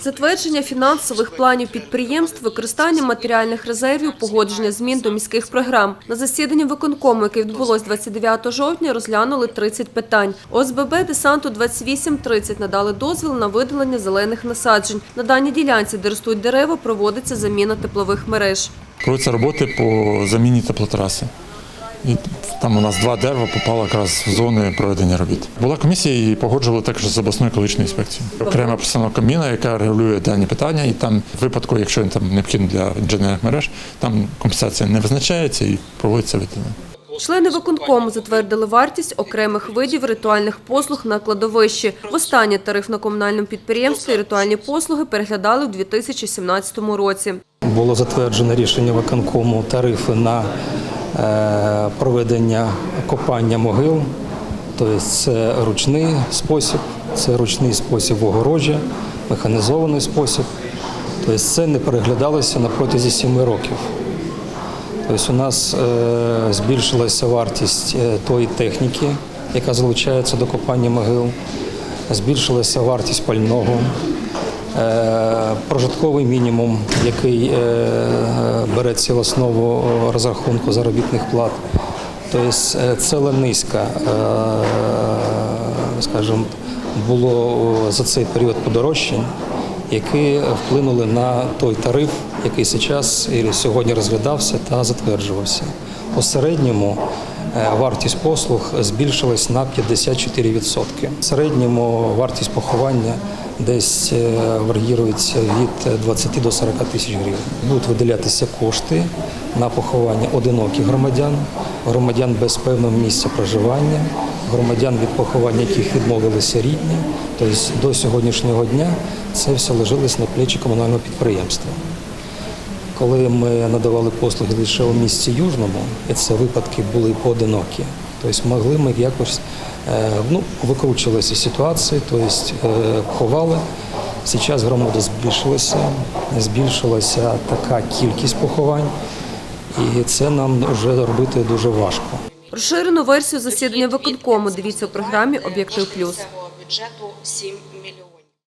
Затвердження фінансових планів підприємств, використання матеріальних резервів, погодження змін до міських програм. На засіданні виконкому, яке відбулось 29 жовтня, розглянули 30 питань. ОСББ «Десанту 2830» надали дозвіл на видалення зелених насаджень. На даній ділянці, де ростуть дерева, проводиться заміна теплових мереж. Проводяться роботи по заміні теплотраси. І там у нас два дерева попало якраз в зони проведення робіт. Була комісія і погоджували також з обласною екологічною інспекцією. Окрема постанова Кабміна, яка регулює дані питання, і там в випадку, якщо там необхідно для інженерних мереж, там компенсація не визначається і проводиться виділення. Члени виконкому затвердили вартість окремих видів ритуальних послуг на кладовищі. Востаннє тариф на комунальному підприємстві ритуальні послуги переглядали у 2017 році. Було затверджено рішення виконкому тарифи на проведення копання могил. Тобто це ручний спосіб, це ручний спосіб огорожі, механізований спосіб. Тобто це не переглядалося на протязі сіми років. Тобто у нас е, збільшилася вартість е, тої техніки, яка залучається до копання могил, збільшилася вартість пального, е, прожитковий мінімум, який е, береться в основу розрахунку заробітних плат. Тобто е, ціла низка, е, скажімо, було за цей період подорожчань, які вплинули на той тариф, який зараз і сьогодні розглядався та затверджувався. По середньому е, вартість послуг збільшилась на 54%. В середньому вартість поховання десь е, від 20 до 40 тисяч гривень. Будуть виділятися кошти на поховання одиноких громадян, громадян без певного місця проживання, громадян від поховання, яких відмовилися рідні. Тобто до сьогоднішнього дня це все ложилось на плечі комунального підприємства. Коли ми надавали послуги лише у місті Южному, і це випадки були поодинокі, тобто могли ми якось е, ну, викручувалися ситуації, тобто е, ховали. Зараз громада збільшилася, збільшилася така кількість поховань, і це нам вже робити дуже важко. Розширену версію засідання виконкому дивіться у програмі «Об'єктив плюс». бюджету 7